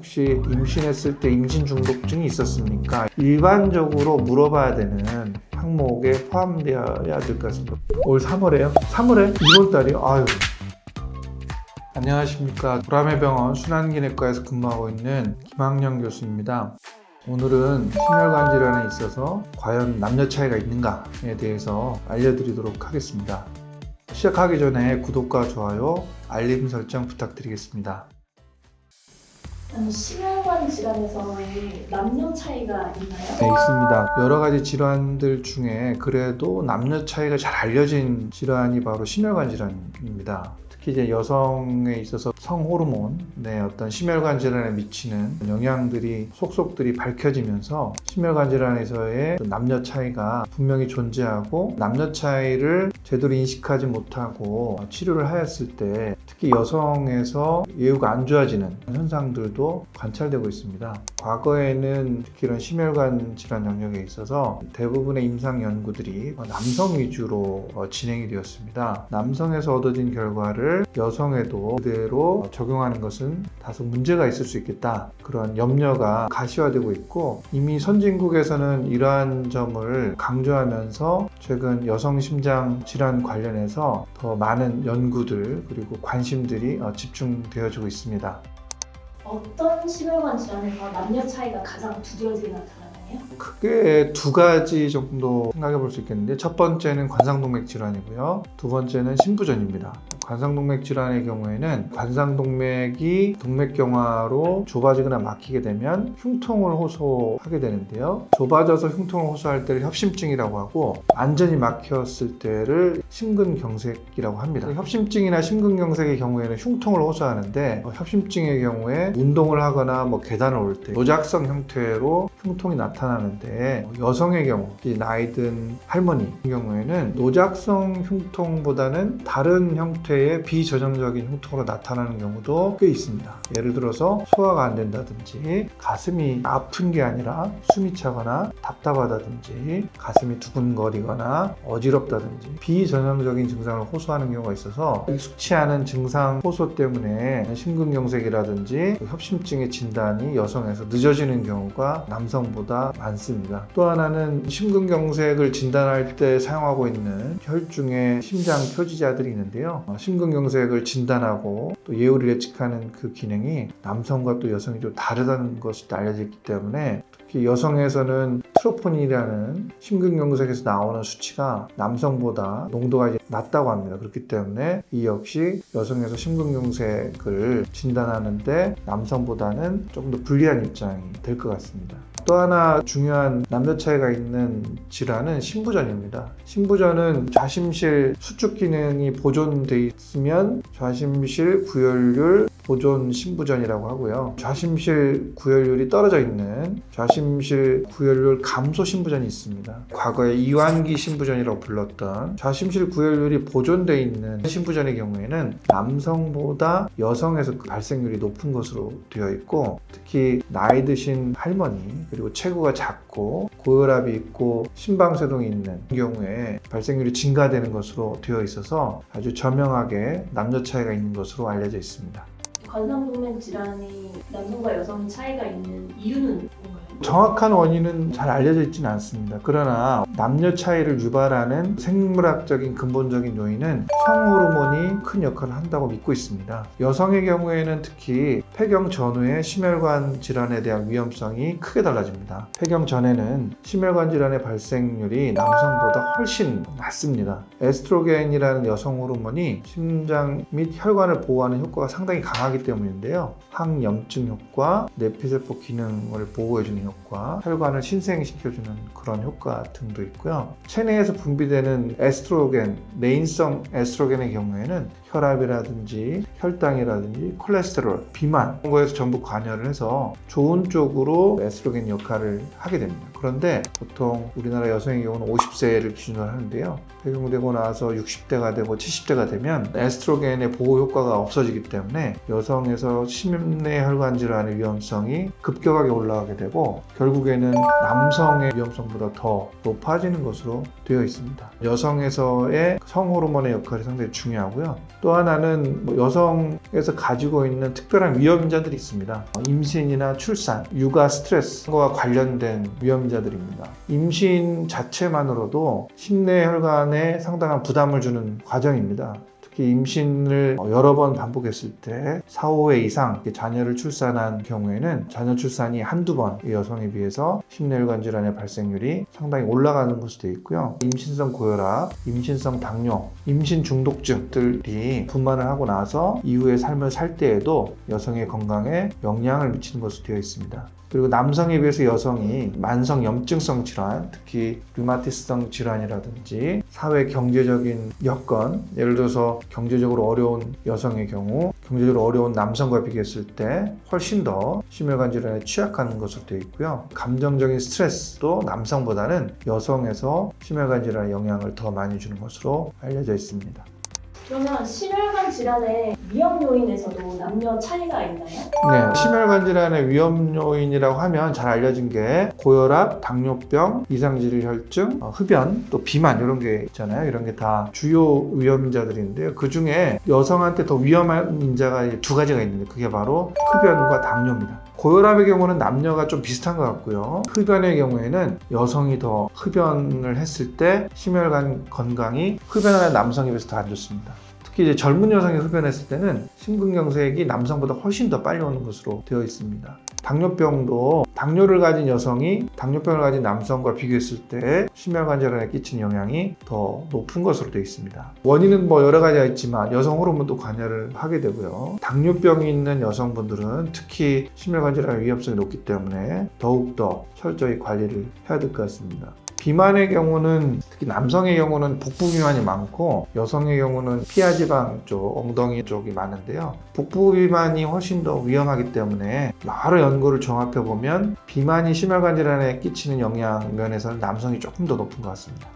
혹시 임신했을 때 임신 중독증이 있었습니까? 일반적으로 물어봐야 되는 항목에 포함되어야 될 것 같습니다. 올 3월에요? 3월에? 2월 달이요? 아유. 안녕하십니까. 보람의 병원 순환기내과에서 근무하고 있는 김학령 교수입니다. 오늘은 심혈관 질환에 있어서 과연 남녀 차이가 있는가에 대해서 알려드리도록 하겠습니다. 시작하기 전에 구독과 좋아요, 알림 설정 부탁드리겠습니다. 심혈관 질환에서의 남녀 차이가 있나요? 네, 있습니다. 여러 가지 질환들 중에 그래도 남녀 차이가 잘 알려진 질환이 바로 심혈관 질환입니다. 특히 이제 여성에 있어서 성호르몬의 어떤 심혈관 질환에 미치는 영향들이 속속들이 밝혀지면서 심혈관 질환에서의 남녀 차이가 분명히 존재하고 남녀 차이를 제대로 인식하지 못하고 치료를 하였을 때 특히 여성에서 예후가 안 좋아지는 현상들도 관찰되고 있습니다. 과거에는 특히 이런 심혈관 질환 영역에 있어서 대부분의 임상 연구들이 남성 위주로 어, 진행이 되었습니다. 남성에서 얻어진 결과를 여성에도 그대로 적용하는 것은 다소 문제가 있을 수 있겠다. 그런 염려가 가시화되고 있고 이미 선진국에서는 이러한 점을 강조하면서 최근 여성 심장 질환 관련해서 더 많은 연구들 그리고 관심들이 어, 집중되어지고 있습니다. 어떤 심혈관 질환에서 남녀 차이가 가장 두드러지게 나타나 나요? 크게 두 가지 정도 생각해 볼 수 있겠는데 첫 번째는 관상동맥 질환이고요. 두 번째는 신부전입니다. 관상동맥 질환의 경우에는 관상동맥이 동맥경화로 좁아지거나 막히게 되면 흉통을 호소하게 되는데요. 좁아져서 흉통을 호소할 때를 협심증이라고 하고 완전히 막혔을 때를 심근경색이라고 합니다. 협심증이나 심근경색의 경우에는 흉통을 호소하는데 어, 협심증의 경우에 운동을 하거나 뭐 계단을 올 때 노작성 형태로 흉통이 나타 나는데 어, 여성의 경우 특히 나이 든 할머니 같은 경우에는 노작성 흉통보다는 다른 형태의 비전형적인 흉통으로 나타나는 경우도 꽤 있습니다. 예를 들어서 소화가 안 된다든지 가슴이 아픈 게 아니라 숨이 차거나 답답하다든지 가슴이 두근거리거나 어지럽다든지 비전형적인 증상을 호소하는 경우가 있어서 익숙치 않은 증상 호소 때문에 심근경색이라든지 협심증의 진단이 여성에서 늦어지는 경우가 남성보다 많습니다. 또 하나는 심근경색을 진단할 때 사용하고 있는 혈중의 심장 표지자들이 있는데요. 어, 심근경색을 진단하고 또 예후를 예측하는 그 기능이 남성과 또 여성이 좀 다르다는 것이 알려져 있기 때문에 특히 여성에서는 트로포닌이라는 심근경색에서 나오는 수치가 남성보다 농도가 낮다고 합니다. 그렇기 때문에 이 역시 여성에서 심근경색을 진단하는데 남성보다는 조금 더 불리한 입장이 될 것 같습니다. 또 하나 중요한 남녀 차이가 있는 질환은 신부전입니다. 신부전은 좌심실 수축 기능이 보존돼 있으면 좌심실 구혈률 보존 신부전이라고 하고요. 좌심실 구혈률이 떨어져 있는 좌심실 구혈률 감소 신부전이 있습니다. 과거에 이완기 신부전이라고 불렀던 좌심실 구혈률이 보존돼 있는 신부전의 경우에는 남성보다 여성에서 그 발생률이 높은 것으로 되어 있고 특히 나이 드신 할머니 그리고 체구가 작고 고혈압이 있고 심방세동이 있는 경우에 발생률이 증가되는 것으로 되어 있어서 아주 저명하게 남녀 차이가 있는 것으로 알려져 있습니다. 관상동맥 질환이 남성과 여성 차이가 있는 이유는? 정확한 원인은 잘 알려져 있지는 않습니다. 그러나 남녀 차이를 유발하는 생물학적인 근본적인 요인은 성호르몬이 큰 역할을 한다고 믿고 있습니다. 여성의 경우에는 특히 폐경 전후의 심혈관 질환에 대한 위험성이 크게 달라집니다. 폐경 전에는 심혈관 질환의 발생률이 남성보다 훨씬 낮습니다. 에스트로겐이라는 여성 호르몬이 심장 및 혈관을 보호하는 효과가 상당히 강하기 때문인데요. 항염증 효과, 뇌피세포 기능을 보호해주는 효과, 혈관을 신생시켜주는 그런 효과 등도 있고요. 체내에서 분비되는 에스트로겐, 내인성 에스트로겐의 경우에는 혈압이라든지 혈당이라든지 콜레스테롤, 비만 이런 거에서 전부 관여를 해서 좋은 쪽으로 에스트로겐 역할을 하게 됩니다. 그런데 보통 우리나라 여성의 경우는 50세를 기준으로 하는데요. 폐경되고 나서 60대가 되고 70대가 되면 에스트로겐의 보호 효과가 없어지기 때문에 여성에서 심내 혈관 질환의 위험성이 급격하게 올라가게 되고 결국에는 남성의 위험성보다 더 높아지는 것으로 되어 있습니다. 여성에서의 성호르몬의 역할이 상당히 중요하고요. 또 하나는 뭐 여성에서 가지고 있는 특별한 위험인자들이 있습니다. 어, 임신이나 출산, 육아 스트레스와 관련된 위험 인자들입니다. 임신 자체만으로도 심내 혈관에 상당한 부담을 주는 과정입니다. 특히 임신을 어, 여러 번 반복했을 때 4, 5회 이상 자녀를 출산한 경우에는 자녀 출산이 한두 번 여성에 비해서 심내혈관 질환의 발생률이 상당히 올라가는 것으로 되어 있고요. 임신성 고혈압, 임신성 당뇨, 임신 중독증들이 분만을 하고 나서 이후의 삶을 살 때에도 여성의 건강에 영향을 미치는 것으로 되어 있습니다. 그리고 남성에 비해서 여성이 만성 염증성 질환, 특히 류마티스성 질환이라든지 사회 경제적인 여건, 예를 들어서 경제적으로 어려운 여성의 경우 경제적으로 어려운 남성과 비교했을 때 훨씬 더 심혈관 질환에 취약한 것으로 되어 있고요. 감정적인 스트레스도 남성보다는 여성에서 심혈관 질환에 영향을 더 많이 주는 것으로 알려져 있습니다. 그러면 심혈관 질환의 위험 요인에서도 남녀 차이가 있나요? 네, 심혈관 질환의 위험 요인이라고 하면 잘 알려진 게 고혈압, 당뇨병, 이상질 혈증, 어, 흡연, 또 비만 이런 게 있잖아요. 이런 게 다 주요 위험인자들인데요. 그 중에 여성한테 더 위험한 인자가 두 가지가 있는데 그게 바로 흡연과 당뇨입니다. 고혈압의 경우는 남녀가 좀 비슷한 것 같고요. 흡연의 경우에는 여성이 더 흡연을 했을 때 심혈관 건강이 흡연하는 남성에 비해서 더 안 좋습니다. 특히 이제 젊은 여성이 흡연했을 때는 심근경색이 남성보다 훨씬 더 빨리 오는 것으로 되어 있습니다. 당뇨병도 당뇨를 가진 여성이 당뇨병을 가진 남성과 비교했을 때 심혈관 질환에 끼치는 영향이 더 높은 것으로 되어 있습니다. 원인은 뭐 여러 가지가 있지만 여성 호르몬도 관여를 하게 되고요. 당뇨병이 있는 여성분들은 특히 심혈관 질환의 위험성이 높기 때문에 더욱더 철저히 관리를 해야 될 것 같습니다. 비만의 경우는 특히 남성의 경우는 복부 비만이 많고 여성의 경우는 피하지방 쪽, 엉덩이 쪽이 많은데요. 복부 비만이 훨씬 더 위험하기 때문에 여러 연구를 종합해 보면 비만이 심혈관 질환에 끼치는 영향 면에서는 남성이 조금 더 높은 것 같습니다.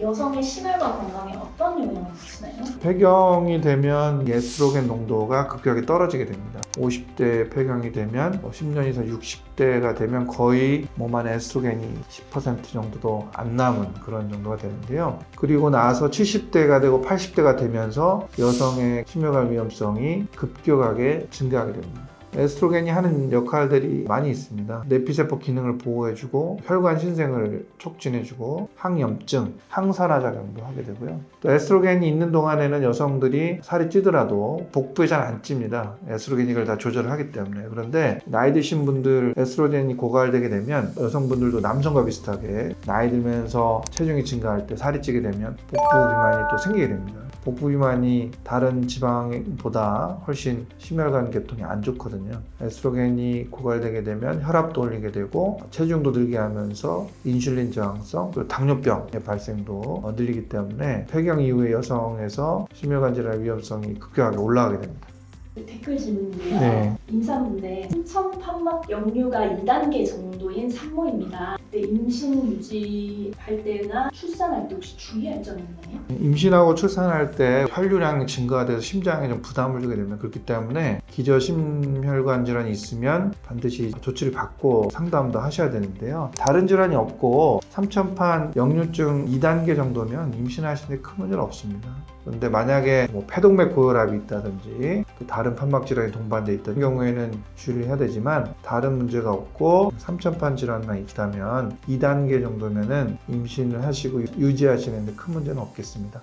여성의 심혈관 건강에 어떤 영향을 미치나요? 폐경이 되면 에스트로겐 농도가 급격하게 떨어지게 됩니다. 50대 폐경이 되면 뭐 10년 이상 60대가 되면 거의 몸 안에 에스트로겐이 10% 정도도 안 남은 그런 정도가 되는데요. 그리고 나서 70대가 되고 80대가 되면서 여성의 심혈관 위험성이 급격하게 증가하게 됩니다. 에스트로겐이 하는 역할들이 많이 있습니다. 내피세포 기능을 보호해주고 혈관 신생을 촉진해주고 항염증, 항산화 작용도 하게 되고요. 또 에스트로겐이 있는 동안에는 여성들이 살이 찌더라도 복부에 잘 안 찝니다. 에스트로겐이 이걸 다 조절을 하기 때문에. 그런데 나이 드신 분들 에스트로겐이 고갈되게 되면 여성분들도 남성과 비슷하게 나이 들면서 체중이 증가할 때 살이 찌게 되면 복부 비만이 또 생기게 됩니다. 복부 비만이 다른 지방보다 훨씬 심혈관 계통이 안 좋거든요. 에스트로겐이 고갈되게 되면 혈압도 올리게 되고 체중도 늘게 하면서 인슐린 저항성 그리고 당뇨병의 발생도 어, 늘리기 때문에 폐경 이후에 여성에서 심혈관 질환 위험성이 급격하게 올라가게 됩니다. 댓글 질문인데요. 네. 임산부인데 신청 판막 역류가 2단계 정도인 산모입니다. 그때 임신 유지할 때나 출산할 때 혹시 주의할 점이 있나요? 임신하고 출산할 때 혈류량이 증가가 돼서 심장에 좀 부담을 주게 됩니다. 그렇기 때문에 기저 심혈관 질환이 있으면 반드시 조치를 받고 상담도 하셔야 되는데요. 다른 질환이 없고 삼천판 역류증 2단계 정도면 임신하시는데 큰 문제는 없습니다. 그런데 만약에 뭐 폐동맥 고혈압이 있다든지 또 다른 판막 질환이 동반돼 있다는 경우에는 주의를 해야 되지만 다른 문제가 없고 삼천판 질환만 있다면 2단계 정도면은 임신을 하시고 유지하시는데 큰 문제는 없겠습니다.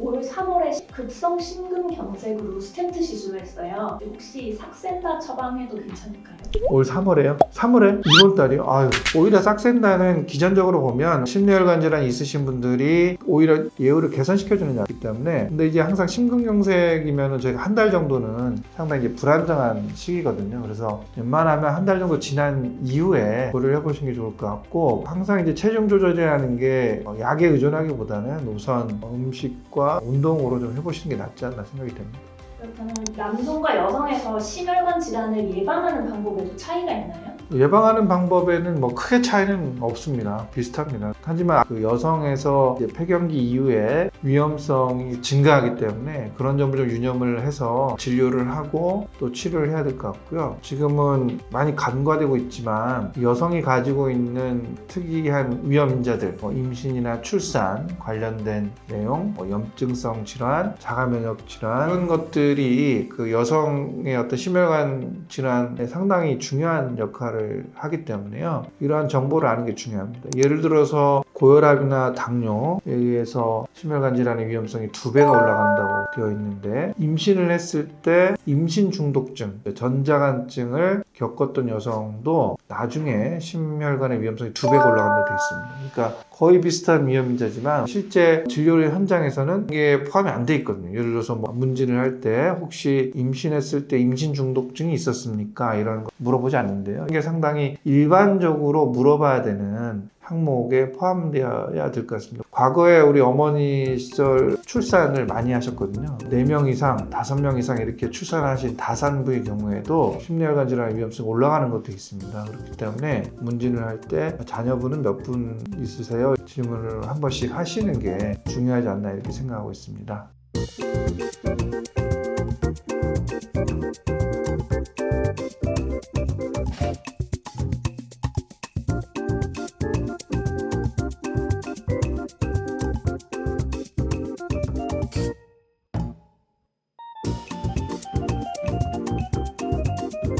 올 3월에 급성 심근경색으로 스텐트 시술을 했어요. 혹시 삭센다 처방해도 괜찮을까요? 올 3월에요? 3월에? 이번 달이요? 아유, 오히려 싹센다는 기전적으로 보면 심뇌혈관 질환이 있으신 분들이 오히려 예후를 개선시켜주는 약이기 때문에 근데 이제 항상 심근경색이면 저희가 한 달 정도는 상당히 이제 불안정한 시기거든요. 그래서 웬만하면 한 달 정도 지난 이후에 고려를 해보시는 게 좋을 것 같고 항상 이제 체중 조절이라는 게 어, 약에 의존하기보다는 우선 음식과 운동으로 좀 해보시는 게 낫지 않나 생각이 됩니다. 그렇다면 남성과 여성에서 심혈관 질환을 예방하는 방법에도 차이가 있나요? 예방하는 방법에는 뭐 크게 차이는 없습니다. 비슷합니다. 하지만 그 여성에서 폐경기 이후에 위험성이 증가하기 때문에 그런 점을 좀 유념을 해서 진료를 하고 또 치료를 해야 될 것 같고요. 지금은 많이 간과되고 있지만 여성이 가지고 있는 특이한 위험 인자들, 뭐 임신이나 출산 관련된 내용, 뭐 염증성 질환, 자가 면역 질환 이런 것들이 그 여성의 어떤 심혈관 질환에 상당히 중요한 역할을 하기 때문에요. 이러한 정보를 아는 게 중요합니다. 예를 들어서 고혈압이나 당뇨에 의해서 심혈관 질환의 위험성이 두 배가 올라간다고 되어 있는데 임신을 했을 때 임신 중독증, 전자간증을 겪었던 여성도 나중에 심혈관의 위험성이 두 배가 올라간다고 되어 있습니다. 그러니까 거의 비슷한 위험인자지만 실제 진료 현장에서는 이게 포함이 안 돼 있거든요. 예를 들어서 뭐 문진을 할 때 혹시 임신했을 때 임신 중독증이 있었습니까? 이런 거 물어보지 않는데요. 이게 상당히 일반적으로 물어봐야 되는 항목에 포함되어야 될 것 같습니다. 과거에 우리 어머니 시절 출산을 많이 하셨거든요. 4명 이상, 5명 이상 이렇게 출산하신 다산부의 경우에도 심혈관 질환의 위험성이 올라가는 것도 있습니다. 그렇기 때문에 문진을 할 때 자녀분은 몇 분 있으세요? 질문을 한 번씩 하시는 게 중요하지 않나 이렇게 생각하고 있습니다.